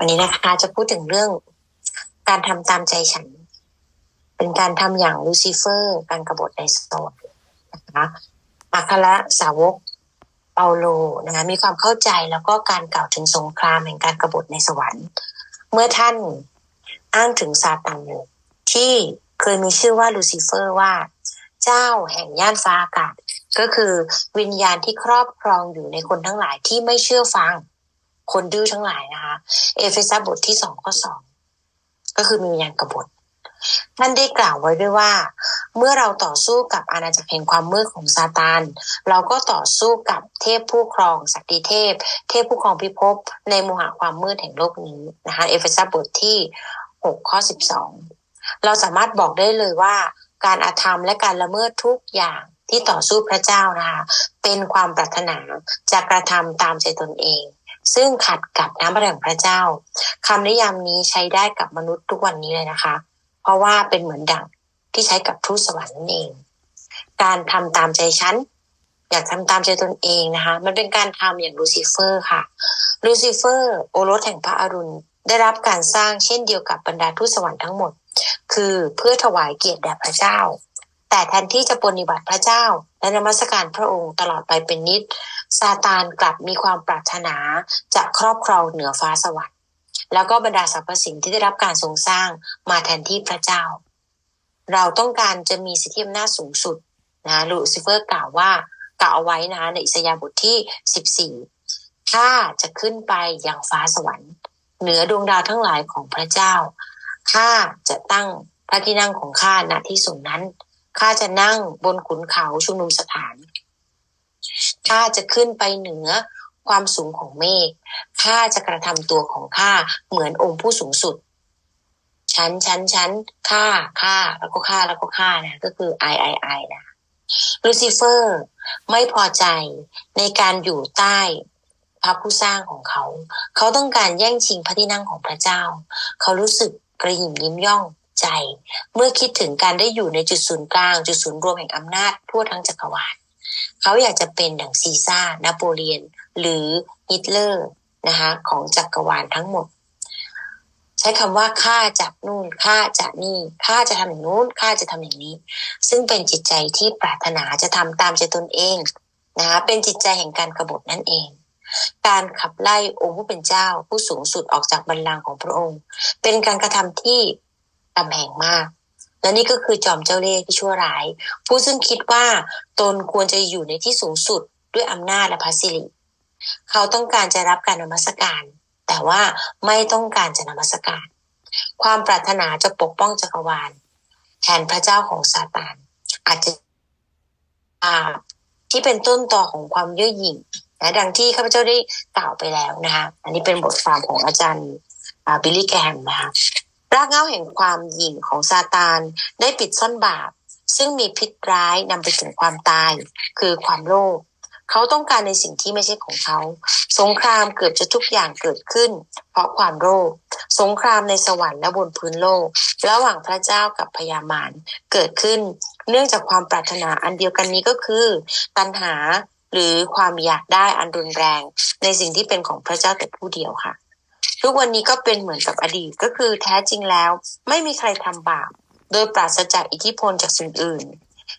วันนี้นะคะจะพูดถึงเรื่องการทำตามใจฉัน เป็นการทำอย่างลูซิเฟอร์ การกรบฏในสโตนนะคะอัครสาวกเปาโลนะคะมีความเข้าใจแล้วก็การกล่าวถึงสงครามแห่งการกรบฏในสวรรค์ เมื่อท่านอ้างถึงซาตานที่เคยมีชื่อว่าลูซิเฟอร์ว่า เจ้าแห่งย่านฟ้าอากาศ ก็คือวิญญาณที่ครอบครองอยู่ในคนทั้งหลายที่ไม่เชื่อฟัง คนดื้อทั้งหลายนะคะ เอเฟซัสบทที่สองข้อสองก็คือมีวิญญาณกบฏท่านได้กล่าวไว้ด้วยว่า เมื่อเราต่อสู้กับอาณาจักรแห่งความมืดของซาตานเราก็ต่อสู้กับเทพผู้ครองสักดิเทพ เทพผู้ครองพิภพในโมหะความมืดแห่งโลกนี้นะคะเอเฟซัสบทที่หกข้อสิบสองเราสามารถบอกได้เลยว่า การอาธรรมและการละเมิดทุกอย่างที่ต่อสู้พระเจ้านะคะเป็นความปรารถนาจะกระทำตามใจตนเอง ซึ่งขัดกับน้ำพระทัยพระเจ้าคำนิยามนี้ใช้ได้กับมนุษย์ทุกวันนี้เลยนะคะ เพราะว่าเป็นเหมือนดั่งที่ใช้กับทูตสวรรค์นั่นเอง การทำตามใจฉันอยากทำตามใจตนเองนะคะ มันเป็นการทำอย่างลูซิเฟอร์ค่ะ ลูซิเฟอร์ โอรสแห่งพระอรุณ ได้รับการสร้างเช่นเดียวกับบรรดาทูตสวรรค์ทั้งหมด คือเพื่อถวายเกียรติแด่พระเจ้า แต่แทนที่จะปฏิบัติพระเจ้า และนมัสการพระองค์ตลอดไปเป็นนิด ซาตานกลับมีความปรารถนาจะครอบครองเหนือฟ้าสวรรค์ แล้วก็บรรดาสรรพสิ่งที่ได้รับการทรงสร้างมาแทนที่พระเจ้า เราต้องการจะมีสิทธิอำนาจสูงสุดนะลูซิเฟอร์กล่าวว่ากล่าวเอาไว้นะในอิสยาบทที่ 14 ข้าจะขึ้นไปอย่างฟ้าสวรรค์ เหนือดวงดาวทั้งหลายของพระเจ้าข้าจะตั้งพระที่นั่งของข้าณที่สูงนั้นข้าจะนั่งบนขุนเขาชุมนุมสถาน ข้าจะขึ้นไปเหนือความสูงของเมฆข้าจะกระทำตัวของข้าเหมือนองค์ผู้สูงสุดชั้นชั้นชั้นข้าข้าแล้วก็ข้าแล้วก็ข้านะก็คือไอไอไอนะลูซิเฟอร์ไม่พอใจในการอยู่ใต้พระผู้สร้างของเขา เขาต้องการแย่งชิงพระที่นั่งของพระเจ้า เขารู้สึกกระหิ่มยิ้มย่องใจ เมื่อคิดถึงการได้อยู่ในจุดศูนย์กลาง จุดศูนย์รวมแห่งอำนาจทั่วทั้งจักรวาล เขาอยากจะเป็นดังซีซ่า นโปเลียน หรือฮิตเลอร์นะคะของจักรวาลทั้งหมด ใช้คำว่าข้าจะนู่นข้าจะนี่ข้าจะทำอย่างนู้นข้าจะทำอย่างนี้ ซึ่งเป็นจิตใจที่ปรารถนาจะทำตามใจตนเองนะคะเป็นจิตใจแห่งการกบฏนั่นเอง การขับไล่องค์ผู้เป็นเจ้าผู้สูงสุดออกจากบัลลังก์ของพระองค์ เป็นการกระทำที่ตำแหน่งมาก และนี่ก็คือจอมเจ้าเล่ห์ที่ชั่วร้าย ผู้ซึ่งคิดว่าตนควรจะอยู่ในที่สูงสุดด้วยอำนาจและพระสิริ เขาต้องการจะรับการนมัสการ แต่ว่าไม่ต้องการจะนมัสการ ความปรารถนาจะปกป้องจักรวาล แทนพระเจ้าของซาตานอาจจะที่เป็นต้นต่อของความเย่อหยิ่งนะดังที่ข้าพเจ้าได้กล่าวไปแล้วนะคะอันนี้เป็นบทความของอาจารย์บิลลี่แกมนะคะ รากเหง้าแห่งความหยิ่งของซาตานได้ปิดซ่อนบาป ซึ่งมีพิษร้ายนำไปถึงความตาย คือความโลภเขาต้องการในสิ่งที่ไม่ใช่ของเขา สงครามเกือบจะทุกอย่างเกิดขึ้น เพราะความโลภสงครามในสวรรค์และบนพื้นโลก ระหว่างพระเจ้ากับพญามารเกิดขึ้น เนื่องจากความปรารถนาอันเดียวกันนี้ก็คือ ตัณหาหรือความอยากได้อันรุนแรง ในสิ่งที่เป็นของพระเจ้าแต่ผู้เดียวค่ะ ทุกวันนี้ก็เป็นเหมือนกับอดีตก็คือแท้จริงแล้ว ไม่มีใครทำบาป โดยปราศจากอิทธิพลจากสิ่งอื่น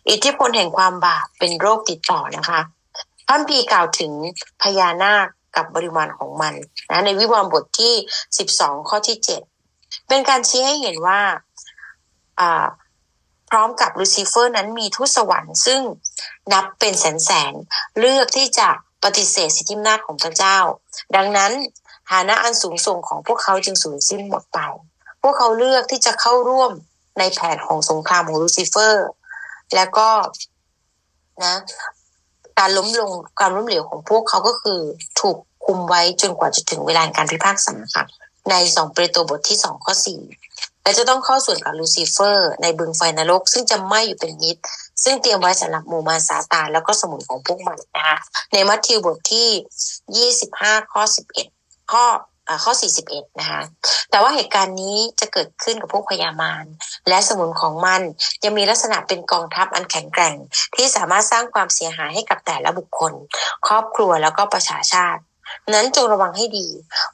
อิทธิพลแห่งความบาปเป็นโรคติดต่อนะคะท่านพีกล่าวถึงพญานาคกับบริวารของมันนะในวิวรณ์บทที่สิบสองข้อที่เจ็ดเป็นการชี้ให้เห็นว่าอ่าพร้อมกับลูซิเฟอร์นั้นมีทูตสวรรค์ซึ่งนับเป็นแสนแสนเลือกที่จะปฏิเสธสิทธิอำนาจของพระเจ้า ดังนั้น ฐานะอันสูงส่งของพวกเขาจึงสูญสิ้นหมดไป พวกเขาเลือกที่จะเข้าร่วมในแผนของสงครามของลูซิเฟอร์ แล้วก็นะการล้มลงการล้มเหลวของพวกเขาก็คือถูกคุมไว้จนกว่าจะถึงเวลาการพิพากษาค่ะในสองเปโตรบทที่สองข้อสี่และจะต้องเข้าส่วนกับลูซิเฟอร์ ในบึงไฟนรก ซึ่งจะไหม้อยู่เป็นยิด ซึ่งเตรียมไว้สำหรับหมู่มารซาตานแล้วก็สมุนของพวกมันนะคะในมัทธิวบทที่ยี่สิบห้าข้อสิบเอ็ด ข้อข้อ 41 นะคะ แต่ว่าเหตุการณ์นี้จะเกิดขึ้นกับพวกพยามาร และสมุนของมันยังมีลักษณะเป็นกองทัพอันแข็งแกร่ง ที่สามารถสร้างความเสียหายให้กับแต่ละบุคคล ครอบครัวแล้วก็ประชาชาติ นั้นจงระวังให้ดี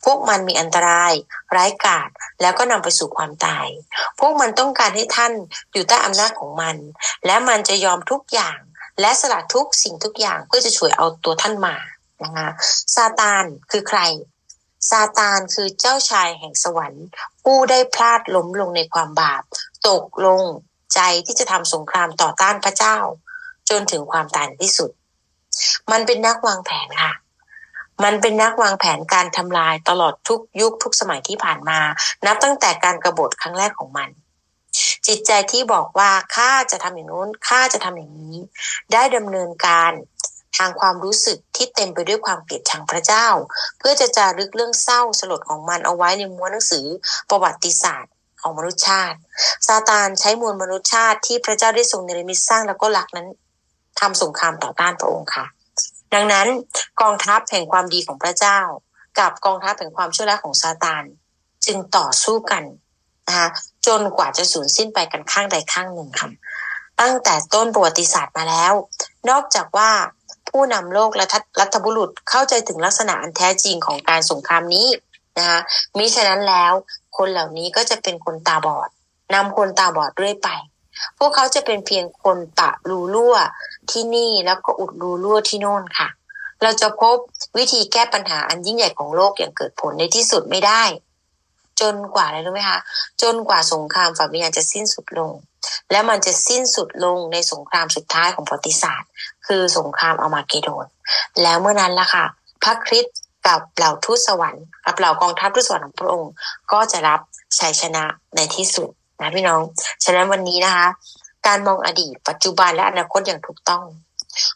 พวกมันมีอันตราย ร้ายกาจแล้วก็นำไปสู่ความตาย พวกมันต้องการให้ท่านอยู่ใต้อำนาจของมัน และมันจะยอมทุกอย่าง และสละทุกสิ่งทุกอย่างเพื่อจะช่วยเอาตัวท่านมานะคะซาตานคือใคร ซาตานคือเจ้าชายแห่งสวรรค์ ผู้ได้พลาดล้มลงในความบาป ตกลงใจที่จะทำสงครามต่อต้านพระเจ้า จนถึงความตายที่สุด มันเป็นนักวางแผนค่ะ มันเป็นนักวางแผนการทำลายตลอดทุกยุคทุกสมัยที่ผ่านมา นับตั้งแต่การกรบฏครั้งแรกของมัน จิตใจที่บอกว่าข้าจะทำอย่างนู้นข้าจะทำอย่างนี้ ได้ดำเนินการ ทางความรู้สึกที่เต็มไปด้วยความเกลียดชังพระเจ้า เพื่อจะจารึกเรื่องเศร้าสลดของมันเอาไว้ในม้วนหนังสือประวัติศาสตร์ของมนุษยชาติซาตานใช้มวลมนุษยชาติที่พระเจ้าได้ทรงเนรมิตสร้างแล้วก็หลักนั้นทำสงครามต่อต้านพระองค์ค่ะ ดังนั้นกองทัพแห่งความดีของพระเจ้า กับกองทัพแห่งความชั่วร้ายของซาตานจึงต่อสู้กันนะคะจนกว่าจะสูญสิ้นไปกันข้างใดข้างหนึ่งค่ะตั้งแต่ต้นประวัติศาสตร์มาแล้ว นอกจากว่า ผู้นำโลกและรัฐบุรุษเข้าใจถึงลักษณะอันแท้จริงของการสงครามนี้นะคะมิฉะนั้นแล้วคนเหล่านี้ก็จะเป็นคนตาบอดนำคนตาบอดเรื่อยไป พวกเขาจะเป็นเพียงคนปะรูรั่วที่นี่แล้วก็อุดรูรั่วที่โน่นค่ะ เราจะพบวิธีแก้ปัญหาอันยิ่งใหญ่ของโลกอย่างเกิดผลในที่สุดไม่ได้ จนกว่าอะไรรู้ไหมคะจนกว่าสงครามฝ่ายวิญญาณจะสิ้นสุดลง และมันจะสิ้นสุดลงในสงครามสุดท้ายของประวัติศาสตร์ คือสงครามอามาเกโดน แล้วเมื่อนั้นละค่ะ พระคริสต์กับเหล่าทูตสวรรค์กับเหล่ากองทัพทูตสวรรค์ของพระองค์ ก็จะรับชัยชนะในที่สุดนะพี่น้อง ฉะนั้นวันนี้นะคะ การมองอดีตปัจจุบันและอนาคตอย่างถูกต้อง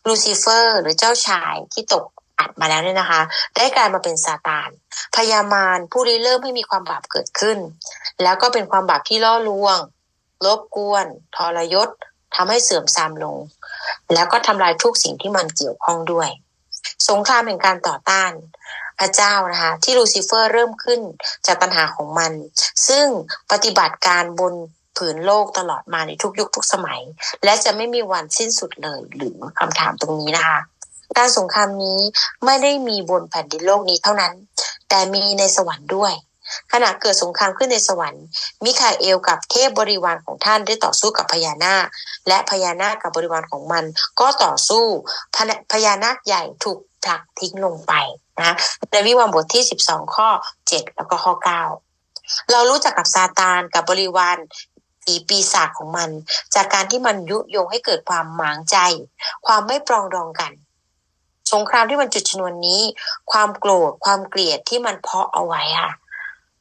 ลูซิเฟอร์ หรือเจ้าชายที่ตกอัดมาแล้วเนี่ยนะคะ ได้กลายมาเป็นซาตาน พยามารผู้ริเริ่มให้มีความบาปเกิดขึ้น แล้วก็เป็นความบาปที่ล่อลวงรบกวน ทรยศ ทำให้เสื่อมทรามลง แล้วก็ทำลายทุกสิ่งที่มันเกี่ยวข้องด้วย สงครามแห่งการต่อต้านพระเจ้านะคะที่ลูซิเฟอร์เริ่มขึ้นจากปัญหาของมัน ซึ่งปฏิบัติการบนผืนโลกตลอดมาในทุกยุคทุกสมัย และจะไม่มีวันสิ้นสุดเลยหรือคำถามตรงนี้นะคะการสงครามนี้ไม่ได้มีบนแผ่นดินโลกนี้เท่านั้น แต่มีในสวรรค์ด้วย ขณะเกิดสงครามขึ้นในสวรรค์ มิคาเอลกับเทพบริวารของท่านได้ต่อสู้กับพญานาค และพญานาคกับบริวารของมัน ก็ต่อสู้พญานาคใหญ่ถูกผลักทิ้งลงไปนะในวิวรณ์บทที่ 12 ข้อ 7 แล้วก็ข้อ 9 เรารู้จักกับซาตานกับบริวารผีปีศาจของมัน จากการที่มันยุยงให้เกิดความหมางใจ ความไม่ปรองดองกัน สงครามที่มันจุดชนวนนี้ ความโกรธความเกลียดที่มันเพาะเอาไว้ค่ะ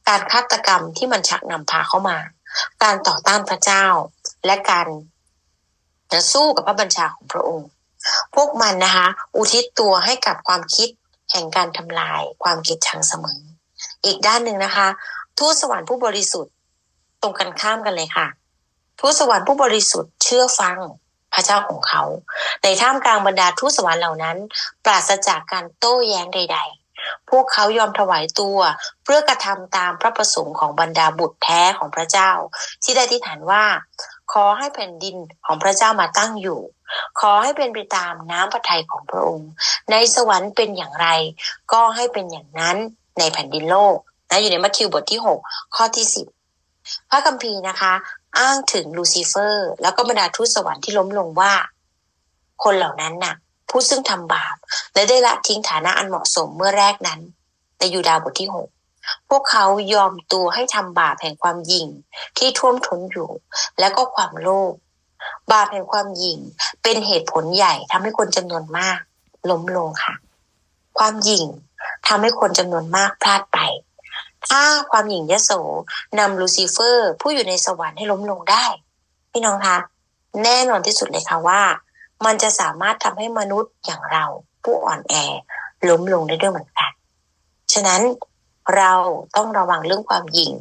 การฆาตกรรมที่มันชักนำพาเข้ามา การต่อต้านพระเจ้า และการจะสู้กับพระบัญชาของพระองค์ พวกมันนะคะ อุทิศตัวให้กับความคิดแห่งการทำลายความเกลียดชังเสมอ อีกด้านหนึ่งนะคะ ทูตสวรรค์ผู้บริสุทธิ์ตรงกันข้ามกันเลยค่ะ ทูตสวรรค์ผู้บริสุทธิ์เชื่อฟังพระเจ้าของเขา ในท่ามกลางบรรดาทูตสวรรค์เหล่านั้น ปราศจากการโต้แย้งใด ๆ พวกเขายอมถวายตัว เพื่อกระทำตามพระประสงค์ของบรรดาบุตรแท้ของพระเจ้า ที่ได้ที่ฐานว่า ขอให้แผ่นดินของพระเจ้ามาตั้งอยู่ ขอให้เป็นไปตามน้ำพระทัยของพระองค์ ในสวรรค์เป็นอย่างไร ก็ให้เป็นอย่างนั้นในแผ่นดินโลกนะอยู่ในมัทธิวบทที่ 6 ข้อที่ 10 พระคัมภีร์นะคะ อ้างถึงลูซิเฟอร์ แล้วก็บรรดาทูตสวรรค์ที่ล้มลงว่า คนเหล่านั้นน่ะ ผู้ซึ่งทำบาป และได้ละทิ้งฐานะอันเหมาะสมเมื่อแรกนั้น ในยูดาห์บทที่6พวกเขายอมตัวให้ทำบาปแห่งความยิงที่ท่วมท้นอยู่ แล้วก็ความโลภบาปแห่งความยิงเป็นเหตุผลใหญ่ทำให้คนจำนวนมาก ล้มลงค่ะ ความยิงทำให้คนจำนวนมากพลาดไป ถ้าความหยิ่งยโสนำลูซิเฟอร์ ผู้อยู่ในสวรรค์ให้ล้มลงได้ พี่น้องคะแน่นอนที่สุดเลยค่ะว่า มันจะสามารถทำให้มนุษย์อย่างเราผู้อ่อนแอล้มลงได้ด้วยเหมือนกัน ฉะนั้นเราต้องระวังเรื่องความหยิ่ง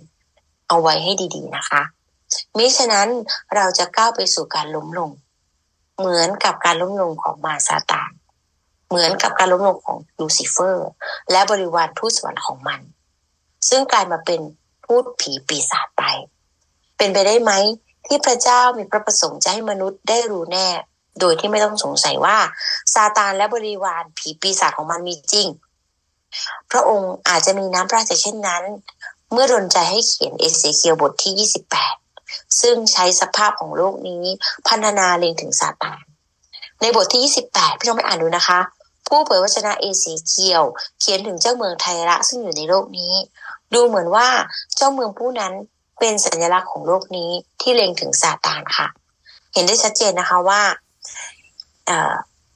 เอาไว้ให้ดีๆนะคะ มิฉะนั้นเราจะก้าวไปสู่การล้มลง เหมือนกับการล้มลงของมาซาตานเหมือนกับการล้มลงของลูซิเฟอร์ และบริวารทูตสวรรค์ของมัน ซึ่งกลายมาเป็นพูดผีปีศาจไป เป็นไปได้ไหมที่พระเจ้ามีพระประสงค์จะให้มนุษย์ได้รู้แน่ โดยที่ไม่ต้องสงสัยว่าซาตานและบริวารผีปีศาจของมันมีจริง พระองค์อาจจะมีน้ำพระทัยเช่นนั้น เมื่อดลใจให้เขียนเอเสเคียวบทที่ 28 ซึ่งใช้สภาพของโลกนี้พันนาเล็งถึงซาตาน ในบทที่ 28 พี่น้องไปอ่านดูนะคะ ผู้เผยวจนะเอเสเคียว เขียนถึงเจ้าเมืองไทระซึ่งอยู่ในโลกนี้ ดูเหมือนว่าเจ้าเมืองผู้นั้นเป็นสัญลักษณ์ของโลกนี้ที่เล็งถึงซาตานค่ะ เห็นได้ชัดเจนนะคะว่า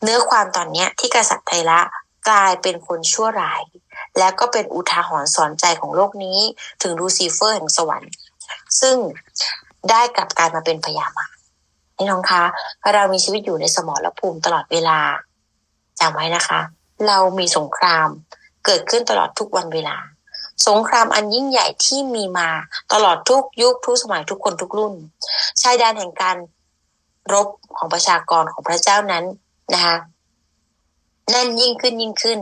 เนื้อความตอนเนี้ยที่กษัตริย์ไทระกลายเป็นคนชั่วร้าย และก็เป็นอุทาหรณ์สอนใจของโลกนี้ ถึงลูซิเฟอร์แห่งสวรรค์ ซึ่งได้กลับกลายมาเป็นพยามารนี่น้องคะเรามีชีวิตอยู่ในสมรภูมิตลอดเวลาจำไว้นะคะ เรามีสงครามเกิดขึ้นตลอดทุกวันเวลา สงครามอันยิ่งใหญ่ที่มีมาตลอดทุกยุคทุกสมัยทุกคนทุกรุ่น ชายแดนแห่งการ รบของประชากรของพระเจ้านั้นนะคะแน่นยิ่งขึ้นยิ่งขึ้น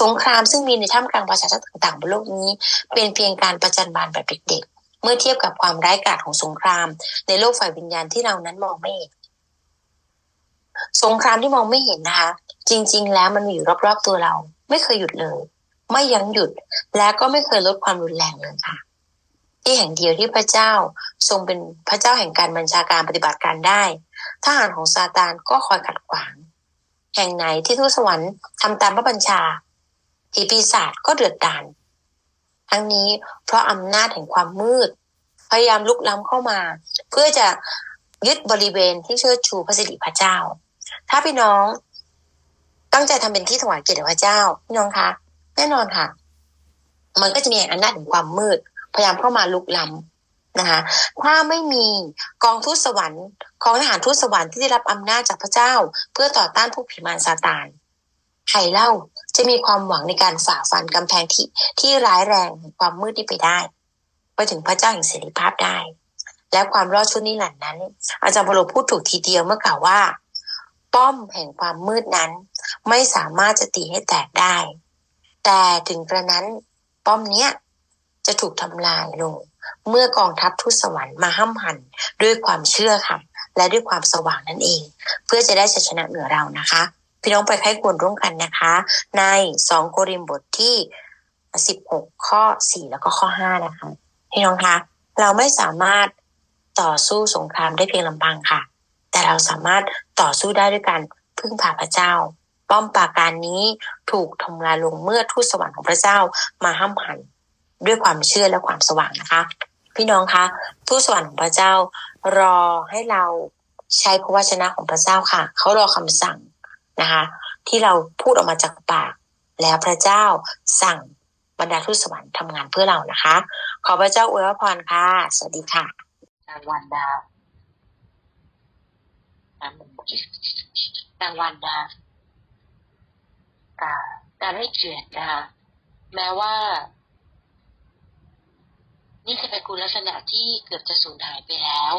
สงครามซึ่งมีในท่ามกลางประชาชาติต่างๆบนโลกนี้ เป็นเพียงการประจันบานแบบเด็กๆ เมื่อเทียบกับความร้ายกาจของสงคราม ในโลกฝ่ายวิญญาณที่เรานั้นมองไม่เห็นสงครามที่มองไม่เห็นนะคะ จริง ๆ แล้วมันมีอยู่รอบๆตัวเรา ไม่เคยหยุดเลย ไม่ยั้งหยุดและก็ไม่เคยลดความรุนแรงเลยค่ะ ที่แห่งเดียวที่พระเจ้าทรงเป็นพระเจ้าแห่งการบัญชาการปฏิบัติการได้ ทหารของซาตานก็คอยขัดขวาง แห่งไหนที่ทูตสวรรค์ทำตามพระบัญชาผีปีศาจก็เดือดดานทั้งนี้เพราะอำนาจแห่งความมืด พยายามลุกล้ำเข้ามา เพื่อจะยึดบริเวณที่เชิดชูพระสิริพระเจ้า ถ้าพี่น้องตั้งใจทำเป็นที่ถวายเกียรติพระเจ้าพี่น้องคะแน่นอนค่ะ มันก็จะมีอำนาจแห่งความมืด พยายามเข้ามาลุกล้ำ นะคะถ้าไม่มีกองทูตสวรรค์ของทหารทูตสวรรค์ที่ได้รับอำนาจจากพระเจ้า เพื่อต่อต้านผู้ผีมารซาตานใครเล่าจะมีความหวังในการฝ่าฟันกำแพงที่ที่ร้ายแรงความมืดนี้ไปได้ ไปถึงพระเจ้าแห่งเสรีภาพได้ และความรอดชุดนิรันดร์นั้น อาจารย์พโลพูดถูกทีเดียวเมื่อกล่าวว่า ป้อมแห่งความมืดนั้น ไม่สามารถจะตีให้แตกได้ แต่ถึงกระนั้นป้อมเนี้ยจะถูกทำลายลง เมื่อกองทัพทูตสวรรค์มาห้ำหันด้วยความเชื่อค่ะ และด้วยความสว่างนั่นเอง เพื่อจะได้ชัยชนะเหนือเรานะคะ พี่น้องไปไข้ควรร่วมกันนะคะ ในสองโคริมบทที่สิบหกข้อสี่แล้วก็ข้อห้านะคะ พี่น้องคะเราไม่สามารถต่อสู้สงครามได้เพียงลำพังค่ะ แต่เราสามารถต่อสู้ได้ด้วยการพึ่งพาพระเจ้า ป้อมปราการนี้ถูกทำลายลงเมื่อทูตสวรรค์ของพระเจ้ามาห้ามหัน ด้วยความเชื่อและความสว่างนะคะ พี่น้องคะทูตสวรรค์ของพระเจ้ารอให้เราใช้พระวจนะของพระเจ้าค่ะ เขารอคำสั่งนะคะ ที่เราพูดออกมาจากปาก แล้วพระเจ้าสั่งบรรดาทูตสวรรค์ทำงานเพื่อเรานะคะ ขอพระเจ้าอวยพรค่ะ สวัสดีค่ะรางวัลดาวรางวัลดาวการให้เกียรตินะคะแม้ว่า นี่จะเป็นคุณลักษณะที่เกือบจะสูญหายไปแล้ว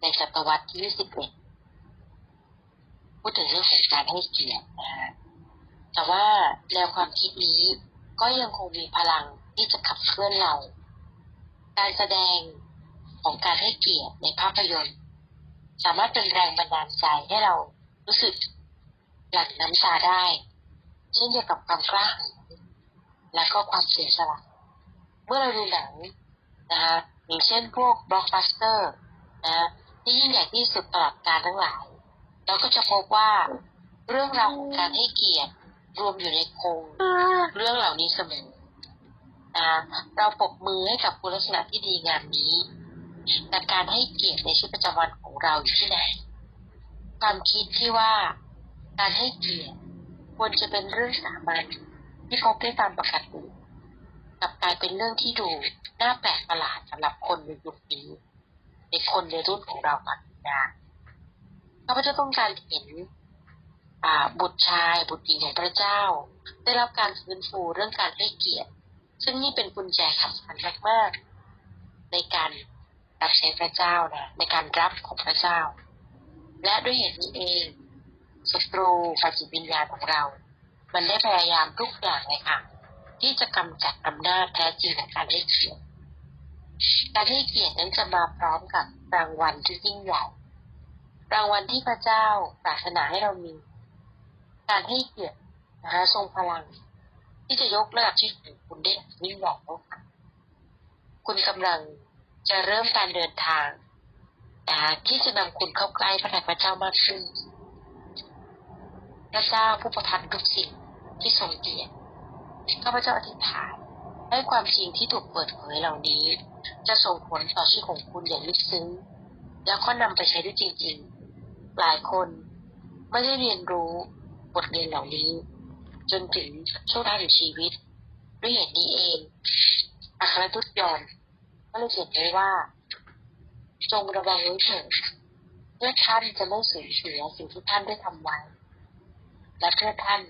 ในศตวรรษที่ 21 พูดถึงเรื่องของการให้เกียรตินะฮะแต่ว่าแนวความคิดนี้ก็ยังคงมีพลังที่จะขับเคลื่อนเรา การแสดงของการให้เกียรติในภาพยนตร์ สามารถเป็นแรงบันดาลใจให้เรารู้สึกหลั่งน้ำตาได้เช่นเดียวกับความกล้าหาญและก็ความเสียสละ เมื่อเราดูหนัง นะคะอย่างเช่นพวกบล็อกบัสเตอร์นะที่ยิ่งใหญ่ที่สุดตลอดการทั้งหลาย เราก็จะพบว่าเรื่องราวของการให้เกียรติรวมอยู่ในโครงเรื่องเหล่านี้เสมอนะเราปกมือให้กับคุณลักษณะที่ดีงามนี้ แต่การให้เกียรติในชีวิตประจำวันของเราอยู่ที่ไหน ความคิดที่ว่าการให้เกียรติควรจะเป็นเรื่องสามัญที่พบได้ตามปกติ กลับกลายเป็นเรื่องที่ดูน่าแปลกประหลาดสำหรับคนในยุคนี้ในคนในรุ่นของเราปัจจุบันข้าพเจ้าต้องการเห็นบุตรชายบุตรหญิงของพระเจ้า ได้รับการฟื้นฟูเรื่องการให้เกียรติ ซึ่งนี่เป็นกุญแจสำคัญมากๆในการรับใช้พระเจ้านะในการรับของพระเจ้า และด้วยเหตุนี้เองศัตรูฝ่ายจิตวิญญาณของเรา มันได้พยายามทุกอย่างเลยค่ะ ที่จะกำจัดอำนาจแท้จริงของการให้เกียรติการให้เกียรตินั้นจะมาพร้อมกับรางวัลที่ยิ่งใหญ่รางวัลที่พระเจ้าปรารถนาให้เรามี การให้เกียรตินะคะทรงพลัง ที่จะยกระดับชีวิตของคุณได้ยิ่งใหญ่แล้วค่ะคุณกำลังจะเริ่มการเดินทางนะที่จะนำคุณเข้าใกล้พระนพระเจ้ามากขึ้นพระเจ้าผู้ประทานทุกสิ่งที่ทรงเกียรติ ข้าพเจ้าอธิษฐานให้ความจริงที่ถูกเปิดเผยเหล่านี้ จะส่งผลต่อชีวิตของคุณอย่างลึกซึ้ง แล้วก็นำไปใช้ได้จริง ๆ หลายคนไม่ได้เรียนรู้บทเรียนเหล่านี้ จนถึงช่วงท้ายของชีวิต ด้วยเหตุนี้เอง อัครทูตยอนก็เลยเขียนไว้ว่า จงระวังไว้เถิดเพื่อท่านจะไม่สูญเสียสิ่งที่ท่านได้ทำไว้ และเพื่อท่าน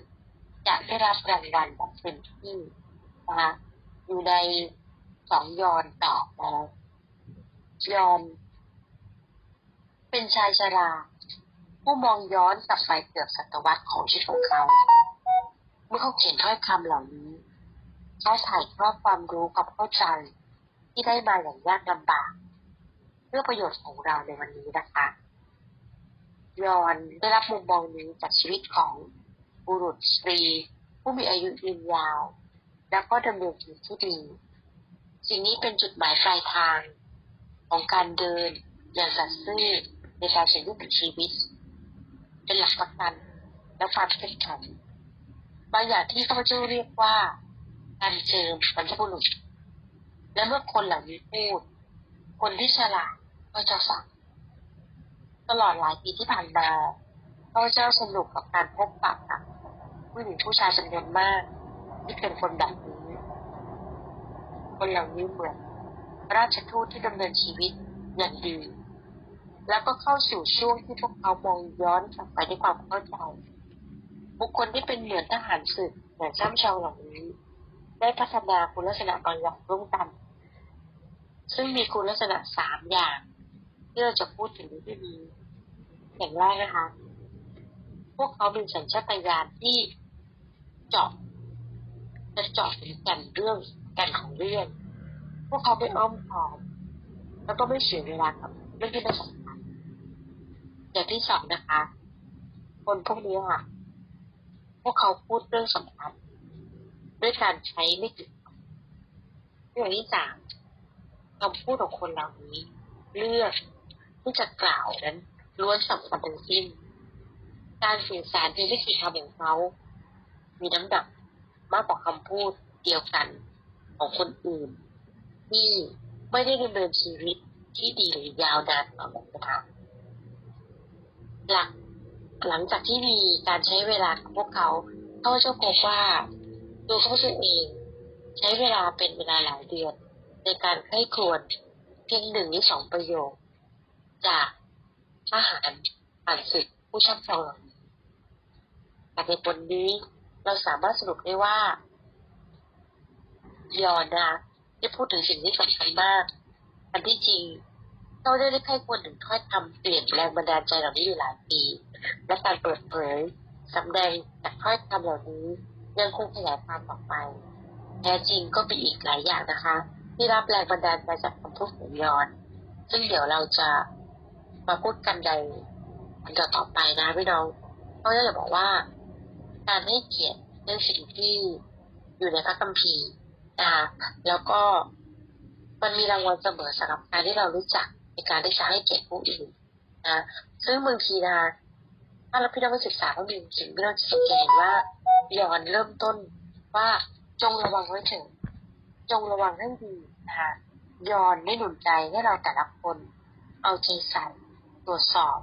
จะได้รับรางวัลแบบเต็มที่นะคะอยู่ในสองยอนต่อแล้วยอนเป็นชายชรา ผู้มองย้อนกลับไปเกือบศตวรรษของชีวิตของเขา เมื่อเขาเขียนถ้อยคำเหล่านี้ เขาถ่ายทอดความรู้กับเข้าใจที่ได้มาอย่างยากลำบาก เพื่อประโยชน์ของเราในวันนี้นะคะ ยอนได้รับมุมมองนี้จากชีวิตของ บุรุษสตรี ผู้มีอายุยืนยาว แล้วก็ดำเนินชีวิตที่ดี สิ่งนี้เป็นจุดหมายปลายทางของการเดินอย่างสัตย์ซื่อในการใช้ชีวิตชีวิต เป็นหลักประกันและความเข้มแข็งบางอย่างที่ข้าพเจ้าเรียกว่าการเจิมบรรพบุรุษ และเมื่อคนเหล่านี้พูด คนที่ฉลาดก็จะฟังตลอดหลายปีที่ผ่านมาข้าพเจ้าสนุกกับการพบปะกับ ผู้หญิงผู้ชายจำนวนมาก ที่เป็นคนแบบนี้คนเหล่านี้เหมือนราชทูตที่ดำเนินชีวิตอย่างดี แล้วก็เข้าสู่ช่วงที่พวกเขามองย้อนกลับไปด้วยความเข้าใจบุคคลที่เป็นเหมือนทหารศึกเหมือนช่ำชองเหล่านี้ ได้พัฒนาคุณลักษณะบางอย่างร่วมกัน ซึ่งมีคุณลักษณะสามอย่างที่เราจะพูดถึงที่นี้อย่างแรกนะคะ พวกเขาเป็นสัญชาตญาณที่ เจาะจะเจาะถึงกันเรื่องกันของเรื่องพวกเขาไม่อ้อมค้อมแล้วก็ไม่เสียเวลากับเรื่องที่ไม่สำคัญอย่างที่สองนะคะ คนพวกนี้ค่ะพวกเขาพูดเรื่องสำคัญด้วยการใช้ไม่กี่คำอย่างที่สามคำพูดของคนเหล่านี้ เลือกที่จะกล่าวนั้นล้วนสำคัญทั้งสิ้น การสื่อสารเพียงไม่กี่คำของเขา มีน้ำหนักมากกว่าคำพูดเดียวกันของคนอื่น ที่ไม่ได้ดำเนินชีวิตที่ดีหรือยาวนานต่อไปนะคะหลักหลังจากที่มีการใช้เวลาพวกเขาเขาจะพบว่าตัวเขาเอง ใช้เวลาเป็นเวลาหลายเดือน ในการให้ครวญเพียงหนึ่งหรือสองประโยค จากทหารผ่านศึกผู้ช่ำชองอ่านี้แต่ในบนนี้ เราสามารถสรุปได้ว่ายอนนะได้พูดถึงสิ่งที่สำคัญมาก อันที่จริงเราได้ได้ใครควรถึงถ้อยคำเปลี่ยนแรงบันดาลใจเหล่านี้อยู่หลายปี และการเปิดเผยสำแดงจากถ้อยคำเหล่านี้ยังคงขยายความต่อไป แท้จริงก็เป็นอีกหลายอย่างนะคะ ที่รับแรงบันดาลใจจากคำพูดของยอน ซึ่งเดี๋ยวเราจะมาพูดกันในอันต่อไปนะพี่น้องเพราะจะบอกว่า การให้เกียรติเรื่องสิ่งที่อยู่ในพระคัมภีร์นะคะแล้วก็มันมีรางวัลเสมอสำหรับการที่เรารู้จักในการที่จะให้เกียรติผู้อื่นนะซึ่งบางทีนะถ้าเราพี่น้องไปศึกษาก็มีสิ่งที่เราจะสังเกตเห็นว่าย้อนเริ่มต้นว่าจงระวังไว้เถิดจงระวังให้ดีนะคะย้อนได้หนุนใจให้เราแต่ละคน เอาใจใส่ตรวจสอบ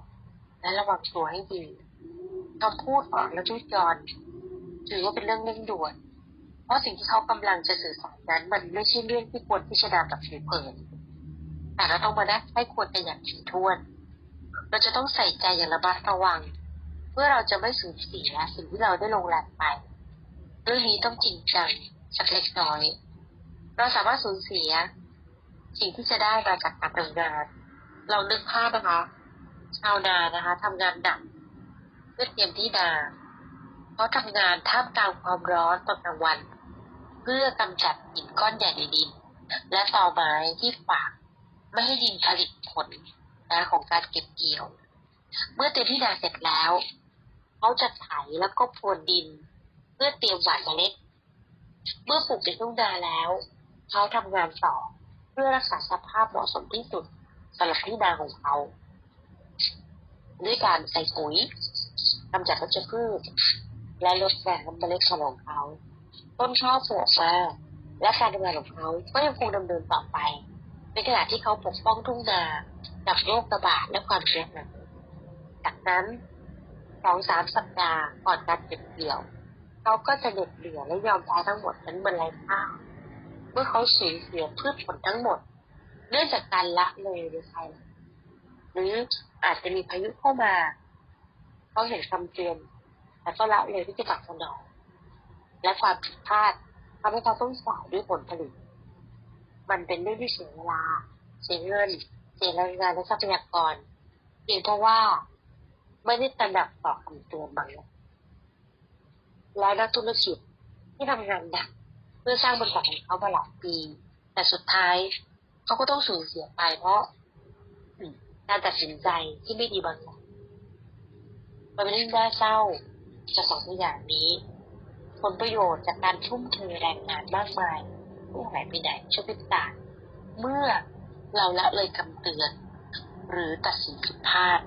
และระวังตัวให้ดี คำพูดของและทุกยอนถือว่าเป็นเรื่องเร่งด่วน เพราะสิ่งที่เขากำลังจะสื่อสารนั้น มันไม่ใช่เรื่องที่ควรพิจารณาแบบผิวเผินแต่เราต้องมาได้ให้ควรกันอย่างถี่ถ้วน เราจะต้องใส่ใจอย่างระมัดระวัง เพื่อเราจะไม่สูญเสียสิ่งที่เราได้ลงแรงไปเรื่องนี้ต้องจริงจังสักเล็กน้อย เราสามารถสูญเสีย สิ่งที่จะได้มาจากการทำงาน เรานึกภาพนะคะ ชาวนานะคะทำงานหนัก พื่อเตรียมที่นาเขาทำงานท่ามกลางความร้อนตอนกลางวัน เพื่อกำจัดหินก้อนใหญ่ในดิน และตอไม้ที่ฝากไม่ให้ดินผลิตผลนะของการเก็บเกี่ยว เมื่อเตรียมที่นาเสร็จแล้วเขาจะไถแล้วก็พรวนดิน เพื่อเตรียมหว่านเมล็ด เมื่อปลูกในทุ่งนาแล้วเขาทำงานต่อเพื่อรักษาสภาพเหมาะสมที่สุดสำหรับที่นาของเขา ด้วยการใส่ปุ๋ย กำจัดวัชพืช และลดแรงเมล็ดพันธุ์ของเขาต้นข้าวปลูกมาและการทำงานของเขาก็ยังคงดำเนินต่อไป ในขณะที่เขาปกป้องทุ่งนาจากโรคระบาดและความเสียหายจากนั้นสองสามสัปดาห์ก่อนการเก็บเกี่ยว เขาก็จะเหน็ดเหนื่อยและยอมแพ้ทั้งหมดนั้นบนไรข้าวเมื่อเขาสูญเสียพืชผลทั้งหมด เนื่องจากการละเลยหรือใครหรืออาจจะมีพายุเข้ามา เขาเห็นคำเตือนแต่ก็ละเลยที่จะตอบสนองและความผิดพลาดทำให้เขาต้องสายด้วยผลผลิต มันเป็นเรื่องที่เสียเวลา เสียเงิน เสียแรงงานและทรัพยากรเพียงเพราะว่าไม่ได้ตระหนักต่อคำเตือนบางอย่างและนักธุรกิจที่ทำงานหนักเพื่อสร้างบริษัทของเขามาหลายปี แต่สุดท้ายเขาก็ต้องสูญเสียไปเพราะการตัดสินใจที่ไม่ดีบางอย่าง มันเป็นเรื่องน่าเศร้าจากสองตัวอย่างนี้ ผลประโยชน์จากการทุ่มเทแรงงานมากมายไม่หายไปไหนช่วงพิจาเมื่อเราละเลยคำเตือน หรือตัดสินผิดพลาด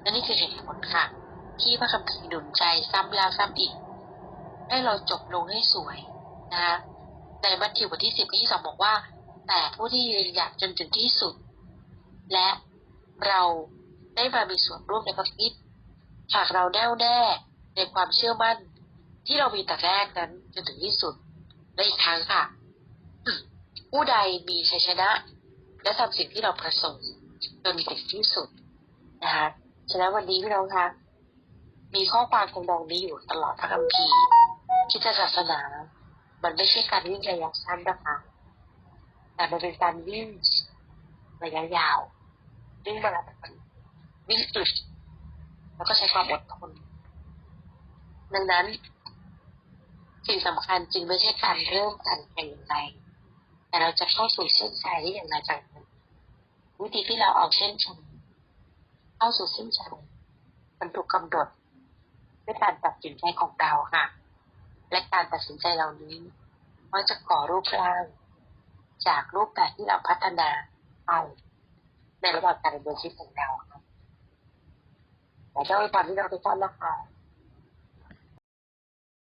และนี่คือเหตุผลค่ะ ที่พระคำพีร์หนุนใจซ้ำแล้วซ้ำอีก ให้เราจบลงให้สวยนะคะในมัทธิวบทที่สิบที่สองบอกว่า แต่ผู้ที่ยืนหยัดจนถึงที่สุด และเราได้มามีส่วนร่วมในพระคริสต์ หากเราแน่วแน่ในความเชื่อมั่น ที่เรามีแต่แรกนั้นจนถึงที่สุดและอีกครั้งค่ะ ผู้ใดมีชัยชนะ และทำสิ่งที่เราประสงค์จนถึงที่สุดนะคะฉะนั้นวันนี้พี่น้องคะมีข้อความทำนองนี้อยู่ตลอดพระคัมภีร์คิดศาสนา มันไม่ใช่การวิ่งระยะสั้นนะคะ แต่มันเป็นการวิ่งระยะยาววิ่งมาราธอนวิ่งอึด แล้วก็ใช้ความอดทน ดังนั้นสิ่งสำคัญจึงไม่ใช่การเริ่มการแข่งอย่างไร แต่เราจะเข้าสู่เส้นชัยได้อย่างไรต่างกันวิธีที่เราเอาเส้นชัยเข้าสู่เส้นชัยมันถูกกำหนดด้วยการตัดสินใจของเราค่ะ และการตัดสินใจเหล่านี้ว่าจะก่อรูปร่าง จากรูปแบบที่เราพัฒนาไปในระหว่างการดำเนินชีวิตของเราค่ะ แต่เจ้าไอ้ควา